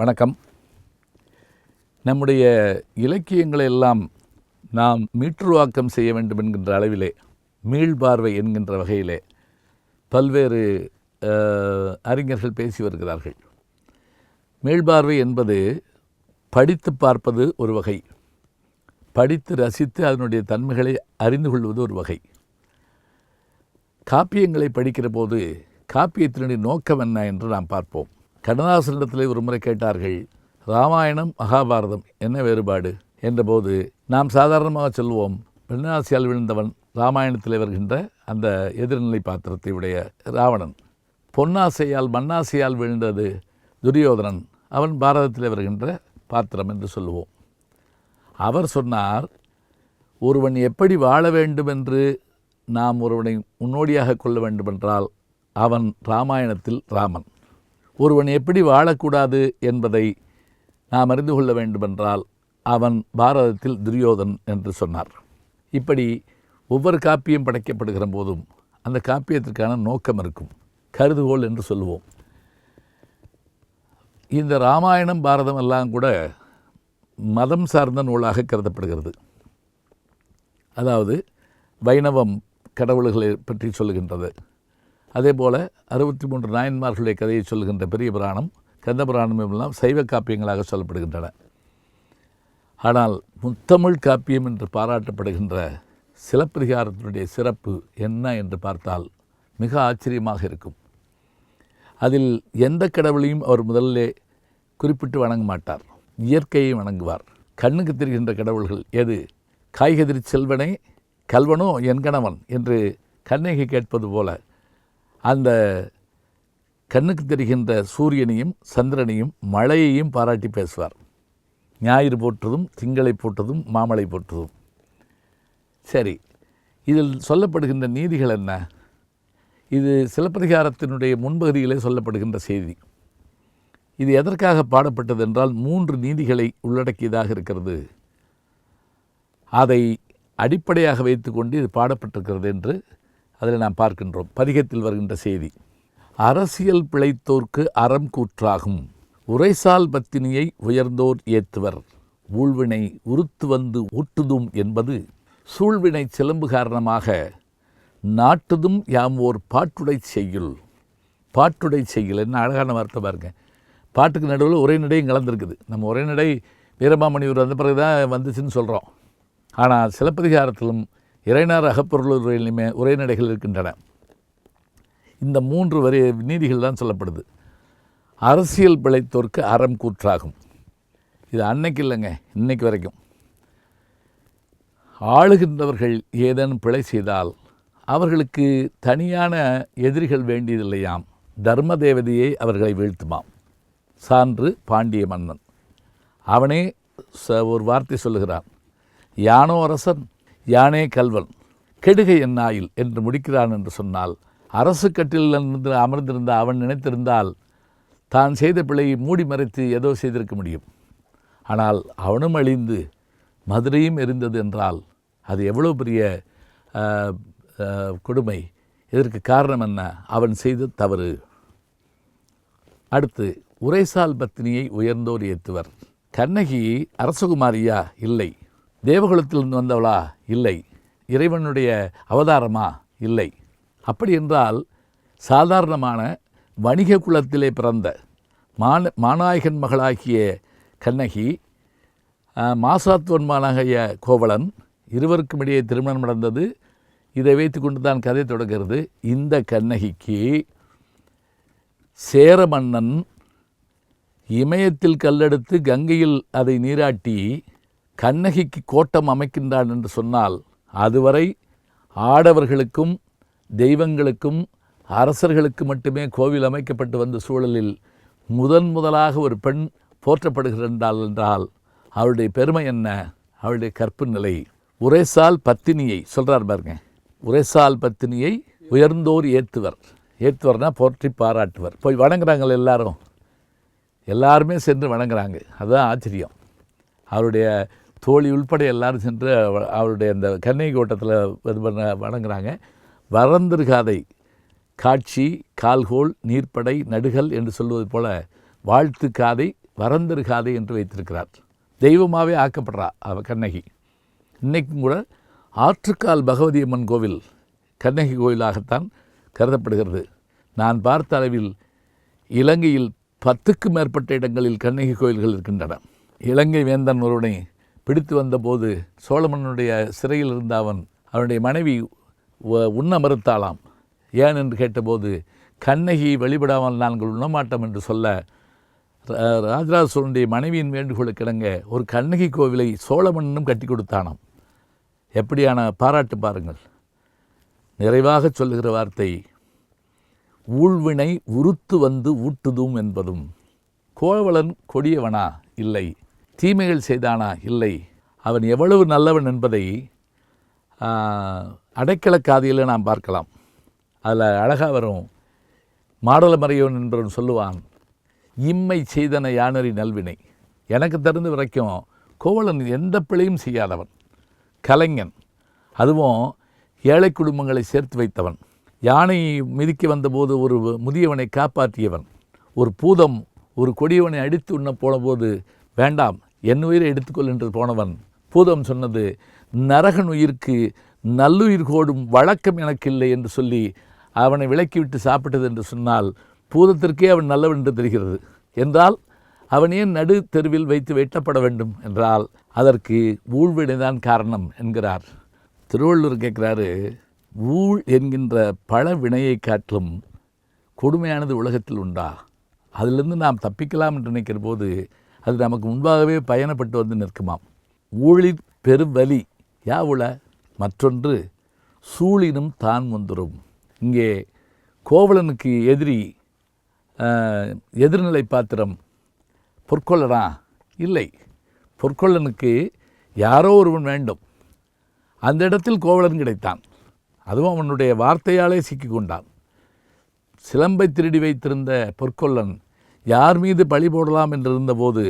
வணக்கம். நம்முடைய இலக்கியங்களை எல்லாம் நாம் மீற்றுவாக்கம் செய்ய வேண்டும் என்கின்ற அளவிலே மீள்பார்வை என்கின்ற வகையிலே பல்வேறு அறிஞர்கள் பேசி வருகிறார்கள். மீள்பார்வை என்பது படித்து பார்ப்பது ஒரு வகை படித்து ரசித்து அதனுடைய தன்மைகளை அறிந்து கொள்வது ஒரு வகை. காப்பியங்களை படிக்கிற போது காப்பியத்தினுடைய நோக்கம் என்ன என்று நாம் பார்ப்போம். கண்ணதாசனிடத்திலே ஒரு முறை கேட்டார்கள் ராமாயணம் மகாபாரதம் என்ன வேறுபாடு? என்றபோது நாம் சாதாரணமாக சொல்வோம் பெண்ணாசியால் விழுந்தவன் ராமாயணத்தில் வருகின்ற அந்த எதிர்நிலை பாத்திரத்தை உடைய ராவணன். பொன்னாசையால் மண்ணாசையால் விழுந்தது துரியோதனன் அவன் பாரதத்தில் வருகின்ற பாத்திரம் என்று சொல்லுவோம். அவர் சொன்னார் ஒருவன் எப்படி வாழ வேண்டும் என்று நாம் ஒருவனை முன்னோடியாக கொள்ள வேண்டுமென்றால் அவன் ராமாயணத்தில் ராமன். ஒருவன் எப்படி வாழக்கூடாது என்பதை நாம் அறிந்து கொள்ள வேண்டுமென்றால் அவன் பாரதத்தில் துரியோதன் என்று சொன்னார். இப்படி ஒவ்வொரு காப்பியம் படைக்கப்படுகிற போதும் அந்த காப்பியத்திற்கான நோக்கம் இருக்கும். கருதுகோள் என்று சொல்லுவோம். இந்த ராமாயணம் பாரதம் எல்லாம் கூட மதம் சார்ந்த நூலாக கருதப்படுகிறது. அதாவது வைணவம் கடவுள்களை பற்றி சொல்லுகின்றது. அதே போல் அறுபத்தி மூன்று நாயன்மார்களுடைய கதையை சொல்கின்ற பெரிய புராணம் கந்த புராணம் எல்லாம் சைவ காப்பியங்களாக சொல்லப்படுகின்றன. ஆனால் முத்தமிழ் காப்பியம் என்று பாராட்டப்படுகின்ற சிலப்பதிகாரத்தினுடைய சிறப்பு என்ன என்று பார்த்தால் மிக ஆச்சரியமாக இருக்கும். அதில் எந்த கடவுளையும் அவர் முதல்ல குறிப்பிட்டு வணங்க மாட்டார் இயற்கையை வணங்குவார். கண்ணுக்கு தெரிகின்ற கடவுள்கள் எது? காய்கதிரி செல்வனே கல்வனோ என் கணவன் என்று கண்ணகி கேட்பது போல அந்த கண்ணுக்கு தெரிகின்ற சூரியனையும் சந்திரனையும் மழையையும் பாராட்டி பேசுவார். ஞாயிறு போற்றதும் திங்களை போற்றதும் மாமலை போற்றதும். சரி இதில் சொல்லப்படுகின்ற நீதிகள் என்ன? இது சிலப்பதிகாரத்தினுடைய முன்பகுதியிலே சொல்லப்படுகின்ற செய்தி. இது எதற்காக பாடப்பட்டது என்றால் மூன்று நீதிகளை உள்ளடக்கியதாக இருக்கிறது. அதை அடிப்படையாக வைத்துக்கொண்டு இது பாடப்பட்டிருக்கிறது என்று அதில் நாம் பார்க்கின்றோம். பதிகத்தில் வருகின்ற செய்தி. அரசியல் பிழைத்தோர்க்கு அறம் கூற்றாகும். உரைசால் பத்தினியை உயர்ந்தோர் ஏத்துவர். ஊழ்வினை உருத்து வந்து ஊட்டுதும் என்பது சூழ்வினை சிலம்பு காரணமாக நாட்டுதும் யாம் ஓர் பாட்டுடை செய்யுள். பாட்டுடை செய்யுள். என்ன அழகான வார்த்தை பாருங்க. பாட்டுக்கு நடுவில் உரைநடையும் கலந்துருக்குது. நம்ம உரைநடை வீரமாமணியூர் வந்த பிறகு தான் வந்துச்சுன்னு சொல்கிறோம் ஆனால் சிலப்பதிகாரத்திலும் இறைனார் அகப்பொருள் உரையிலுமே உரைநடைகள் இருக்கின்றன. இந்த மூன்று வரி நீதிகள் தான் சொல்லப்படுது. அரசியல் பிழைத்தோர்க்கு அறம் கூற்றாகும். இது அன்னைக்கு இல்லைங்க இன்னைக்கு வரைக்கும். ஆளுகின்றவர்கள் ஏதேனும் பிழை செய்தால் அவர்களுக்கு தனியான எதிரிகள் வேண்டியதில்லையாம். தர்ம தேவதையை அவர்களை வீழ்த்துமாம். சான்று பாண்டிய மன்னன். அவனே ச- ஒரு வார்த்தை சொல்லுகிறான். யானோ அரசன் யானே கல்வன் கெடுகை என்னாயில் என்று முடிக்கிறான் என்று சொன்னால் அரசு கட்டிலில் இருந்து அமர்ந்திருந்த அவன் நினைத்திருந்தால் தான் செய்த பிழையை மூடி மறைத்து ஏதோ செய்திருக்க முடியும். ஆனால் அவனும் அழிந்து மதுரையும் எரிந்தது என்றால் அது எவ்வளோ பெரிய கொடுமை. இதற்கு காரணம் என்ன? அவன் செய்த தவறு. அடுத்து உரைசால் பத்தினியை உயர்ந்தோர் ஏத்துவர். கண்ணகி அரசகுமாரியா இல்லை. தேவகுலத்திலிருந்து வந்தவளா? இல்லை. இறைவனுடைய அவதாரமா? இல்லை. அப்படி என்றால் சாதாரணமான வணிக குலத்திலே பிறந்த மான மாநாயகன் மகளாகிய கண்ணகி மாசாத்வன்மானாகிய கோவலன் இருவருக்கும் இடையே திருமணம் நடந்தது. இதை வைத்து கொண்டு தான் கதை தொடங்குகிறது. இந்த கண்ணகிக்கு சேர மன்னன் இமயத்தில் கல்லெடுத்து கங்கையில் அதை நீராட்டி கண்ணகிக்கு கோட்டம் அமைக்கின்றான் என்று சொன்னால் அதுவரை ஆடவர்களுக்கும் தெய்வங்களுக்கும் அரசர்களுக்கு மட்டுமே கோவில் அமைக்கப்பட்டு வந்த சூழலில் முதன் முதலாக ஒரு பெண் போற்றப்படுகிறாள் என்றால் அவளுடைய பெருமை என்ன? அவளுடைய கற்பு நிலை. உரைசால் பத்தினியை சொல்கிறார் பாருங்க. உரைசால் பத்தினியை உயர்ந்தோர் ஏத்துவர். ஏத்துவர்னா போற்றி பாராட்டுவர். போய் வணங்குறாங்கள் எல்லாரும். எல்லாருமே சென்று வணங்குறாங்க. அதுதான் ஆச்சரியம். அவருடைய தோழி உள்பட எல்லாரும் சென்று அவ- அவருடைய அந்த கண்ணகி கோட்டத்தில் இது பண்ண வணங்குறாங்க. வரந்திருகாதை காட்சி கால்கோல் நீர்ப்படை நடுகள் என்று சொல்வது போல வாழ்த்து காதை வரந்திருக்காதே என்று வைத்திருக்கிறார். தெய்வமாகவே ஆக்கப்படுறா அவ கண்ணகி. இன்றைக்கும் கூட ஆற்றுக்கால் பகவதி அம்மன் கோவில் கண்ணகி கோயிலாகத்தான் கருதப்படுகிறது. நான் பார்த்த அளவில் இலங்கையில் பத்துக்கும் மேற்பட்ட இடங்களில் கண்ணகி கோயில்கள் இருக்கின்றன. இலங்கை வேந்தன் ஒருவனை பிடித்து வந்தபோது சோழமனுடைய சிறையில் இருந்த அவன் அவனுடைய மனைவி உண்ண மறுத்தாளாம் ஏன் என்று கேட்டபோது கண்ணகி வழிபடாமல் நாங்கள் உண்ணமாட்டோம் என்று சொல்ல ரா- ராஜராஜ சோழனுடைய மனைவியின் வேண்டுகோளுக்கு கிடங்க ஒரு கண்ணகி கோவிலை சோழமன்னனும் கட்டி கொடுத்தானாம். எப்படியான பாராட்டு பாருங்கள். நிறைவாக சொல்லுகிற வார்த்தை ஊழ்வினை உருத்து வந்து ஊட்டுதும் என்பதும். கோவலன் கொடியவனா? இல்லை. தீமைகள் செய்தானா? இல்லை. அவன் எவ்வளவு நல்லவன் என்பதை அடைக்கலக்காதியில் நாம் பார்க்கலாம். அதில் அழகாக வரும். மாடலமறையோன் என்பவன் சொல்லுவான் இம்மை செய்தன யானரி நல்வினை. எனக்கு தெரிந்த வரைக்கும் கோவலன் எந்த பிழையும் செய்யாதவன். கலைஞன். அதுவும் ஏழை குடும்பங்களை சேர்த்து வைத்தவன். யானை மிதிக்க வந்தபோது ஒரு முதியவனை காப்பாற்றியவன். ஒரு பூதம் ஒரு கொடியவனை அடித்து உண்ண போனபோது வேண்டாம் என் உயிரை எடுத்துக்கொள் என்று போனவன். பூதம் சொன்னது நரகன் உயிர்க்கு நல்லுயிர் கோடும் வழக்கம் எனக்கு இல்லை என்று சொல்லி அவனை விலக்கிவிட்டு சாப்பிட்டது என்று சொன்னால் பூதத்திற்கே அவன் நல்லவன் என்று தெரிகிறது. என்றால் அவன் ஏன் நடு தெருவில் வைத்து வெட்டப்பட வேண்டும் என்றால் அதற்கு ஊழ்வினைதான் காரணம் என்கிறார். திருவள்ளுவர் கேட்குறாரு ஊழ் என்கின்ற பல வினையை காட்டிலும் கொடுமையானது உலகத்தில் உண்டா? அதிலிருந்து நாம் தப்பிக்கலாம் என்று நினைக்கிற போது அது நமக்கு முன்பாகவே பயணப்பட்டு வந்து நிற்குமாம். ஊழிற் பெருவலி யாவுள மற்றொன்று சூழினும் தான் முந்துரும் இங்கே கோவலனுக்கு எதிரி எதிர்நிலை பாத்திரம் பொற்கொள்ளனா இல்லை. பொற்கொள்ளனுக்கு யாரோ ஒருவன் வேண்டும். அந்த இடத்தில் கோவலன் கிடைத்தான். அதுவும் அவனுடைய வார்த்தையாலே சிக்கிக் கொண்டான். சிலம்பை திருடி வைத்திருந்த பொற்கொள்ளன் யார் மீது பழி போடலாம் என்று இருந்தபோது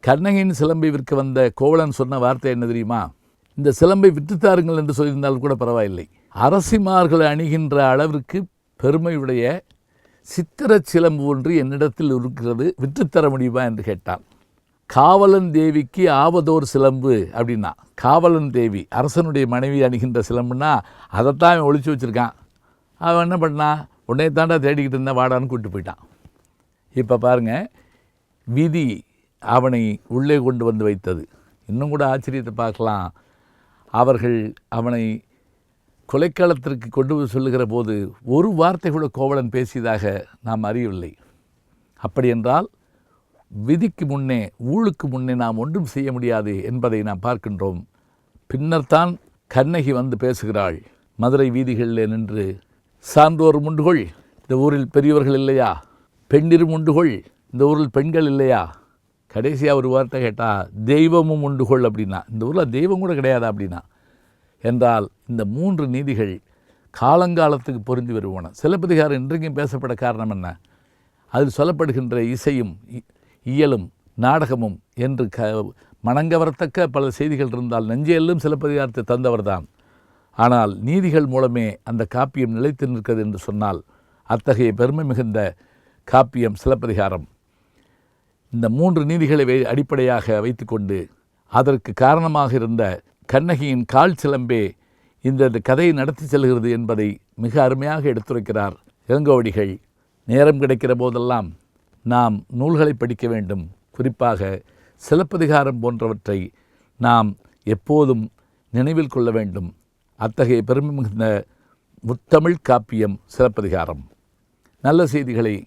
கண்ணகியின் சிலம்பை விற்க வந்த கோவலன் சொன்ன வார்த்தை என்ன தெரியுமா? இந்த சிலம்பை விற்றுத்தாருங்கள் என்று சொல்லியிருந்தால் கூட பரவாயில்லை. அரசிமார்கள் அணிகின்ற அளவிற்கு பெருமையுடைய சித்திர சிலம்பு ஒன்று என்னிடத்தில் இருக்கிறது விற்றுத்தர முடியுமா என்று கேட்டான். காவலன் தேவிக்கு ஆவதோர் சிலம்பு அப்படின்னா காவலன் தேவி அரசனுடைய மனைவி அணிகின்ற சிலம்புனா அதைத்தான் அவன் ஒளிச்சு வச்சுருக்கான். அவன் என்ன பண்ணான்? உடனே தாண்டா தேடிக்கிட்டு இருந்தேன் வாடான்னு கூப்பிட்டு போயிட்டான். இப்போ பாருங்கள் விதி அவனை உள்ளே கொண்டு வந்து வைத்தது. இன்னும் கூட ஆச்சரியத்தை பார்க்கலாம். அவர்கள் அவனை கொலைக்களத்திற்கு கொண்டு போய் சொல்லுகிற போது ஒரு வார்த்தை கூட கோவலன் பேசியதாக நாம் அறியவில்லை. அப்படியென்றால் விதிக்கு முன்னே ஊழுக்கு முன்னே நாம் ஒன்றும் செய்ய முடியாது என்பதை நாம் பார்க்கின்றோம். பின்னர்தான் கண்ணகி வந்து பேசுகிறாள். மதுரை வீதிகளில் நின்று சான்றோர் முண்டுகொள் இந்த ஊரில் பெரியவர்கள் இல்லையா? பெண்ணிரும் உண்டுகொள் இந்த ஊரில் பெண்கள் இல்லையா? கடைசியாக ஒரு வார்த்தை கேட்டால் தெய்வமும் உண்டுகொள் அப்படின்னா. இந்த ஊரில் தெய்வம் கூட கிடையாதா அப்படின்னா? என்றால் இந்த மூன்று நீதிகள் காலங்காலத்துக்கு பொருந்தி வருவன. சிலப்பதிகாரம் இன்றைக்கும் பேசப்பட காரணம் என்ன? அதில் சொல்லப்படுகின்ற இசையும் இ- இயலும் நாடகமும் என்று க மணங்கவரத்தக்க பல செய்திகள் இருந்தால் நெஞ்சையெல்லும் சிலப்பதிகாரத்தை தந்தவர்தான். ஆனால் நீதிகள் மூலமே அந்த காப்பியம் நிலைத்து நிற்கிறது என்று சொன்னால் அத்தகைய பெருமை மிகுந்த காப்பியம் சிலப்பதிகாரம். இந்த மூன்று நீதிகளை வை- அடிப்படையாக வைத்துக்கொண்டு அதற்கு காரணமாக இருந்த கண்ணகியின் கால் சிலம்பே இந்த இந்த கதையை நடத்தி செல்கிறது என்பதை மிக அருமையாக எடுத்துரைக்கிறார் இளங்கோவடிகள். நேரம் கிடைக்கிற போதெல்லாம் நாம் நூல்களை படிக்க வேண்டும். குறிப்பாக சிலப்பதிகாரம் போன்றவற்றை நாம் எப்போதும் நினைவில் கொள்ள வேண்டும். அத்தகைய பெருமை மிகுந்த முத்தமிழ் காப்பியம் சிலப்பதிகாரம். நல்ல செய்திகளை